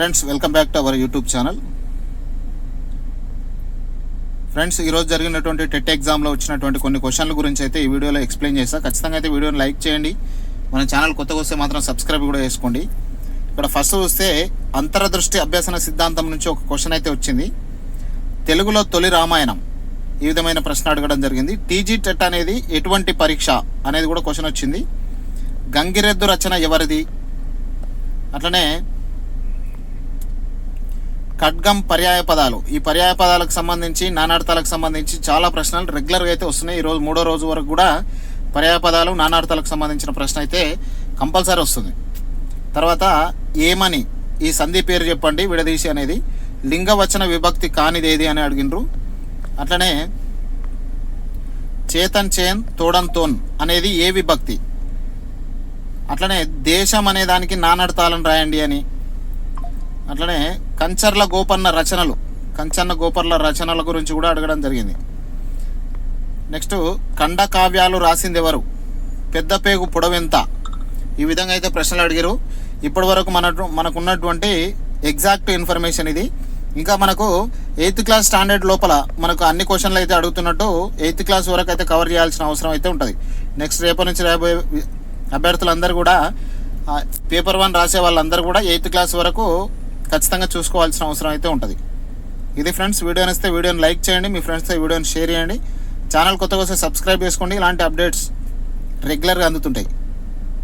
Friends welcome back to our YouTube channel friends ఈరోజు జరిగినటువంటి TET ఎగ్జామ్లో వచ్చినటువంటి కొన్ని క్వశ్చన్ల గురించి అయితే ఈ వీడియోలో ఎక్స్ప్లెయిన్ చేస్తాను ఖచ్చితంగా అయితే వీడియోని లైక్ చేయండి. మన ఛానల్ కొత్తగా వస్తే మాత్రం సబ్స్క్రైబ్ కూడా చేసుకోండి. ఇక్కడ ఫస్ట్ చూస్తే అంతరదృష్టి అభ్యసన సిద్ధాంతం నుంచి ఒక క్వశ్చన్ అయితే వచ్చింది. తెలుగులో తొలి రామాయణం ఈ విధమైన ప్రశ్న అడగడం జరిగింది. టీజీ టెట్ అనేది ఎటువంటి పరీక్ష అనేది కూడా క్వశ్చన్ వచ్చింది. గంగిరెద్దు రచన ఎవరిది? అట్లనే ఖడ్గం పర్యాయ పదాలు. ఈ పర్యాయ పదాలకు సంబంధించి నానార్థాలకు సంబంధించి చాలా ప్రశ్నలు రెగ్యులర్గా అయితే వస్తున్నాయి. ఈరోజు మూడో రోజు వరకు కూడా పర్యాయ పదాలు నానార్థాలకు సంబంధించిన ప్రశ్న అయితే కంపల్సరీ వస్తుంది. తర్వాత ఏమని ఈ సంధి పేరు చెప్పండి విడదీసి అనేది. లింగవచన విభక్తి కానిదేది అని అడిగినరు అట్లనే చేతన్ చేన్ తోడన్ తోన్ అనేది ఏ విభక్తి? అట్లనే దేశం అనే దానికి నానార్థాలను రాయండి అని. అట్లనే కంచర్ల గోపన్న రచనలు కంచన్న గోపర్ల రచనల గురించి కూడా అడగడం జరిగింది. నెక్స్ట్ ఖండ కావ్యాలు రాసింది ఎవరు? పెద్ద పేగు పొడవెంత? ఈ విధంగా అయితే ప్రశ్నలు అడిగారు. ఇప్పటి వరకు మన మనకున్నటువంటి ఎగ్జాక్ట్ ఇన్ఫర్మేషన్ ఇది. ఇంకా మనకు ఎయిత్ క్లాస్ స్టాండర్డ్ లోపల మనకు అన్ని క్వశ్చన్లు అయితే అడుగుతున్నట్టు ఎయిత్ క్లాస్ వరకు అయితే కవర్ చేయాల్సిన అవసరం అయితే ఉంటుంది. నెక్స్ట్ రేపటి నుంచి రాబోయే అభ్యర్థులందరూ కూడా పేపర్ వన్ రాసే వాళ్ళందరూ కూడా ఎయిత్ క్లాస్ వరకు ఖచ్చితంగా చూసుకోవాల్సిన అవసరం అయితే ఉంటుంది. ఇది ఫ్రెండ్స్ వీడియో నచ్చితే వీడియోని లైక్ చేయండి మీ ఫ్రెండ్స్తో వీడియోని షేర్ చేయండి. ఛానల్ కొత్తగా వస్తే సబ్స్క్రైబ్ చేసుకోండి. ఇలాంటి అప్డేట్స్ రెగ్యులర్గా అందుతుంటాయి.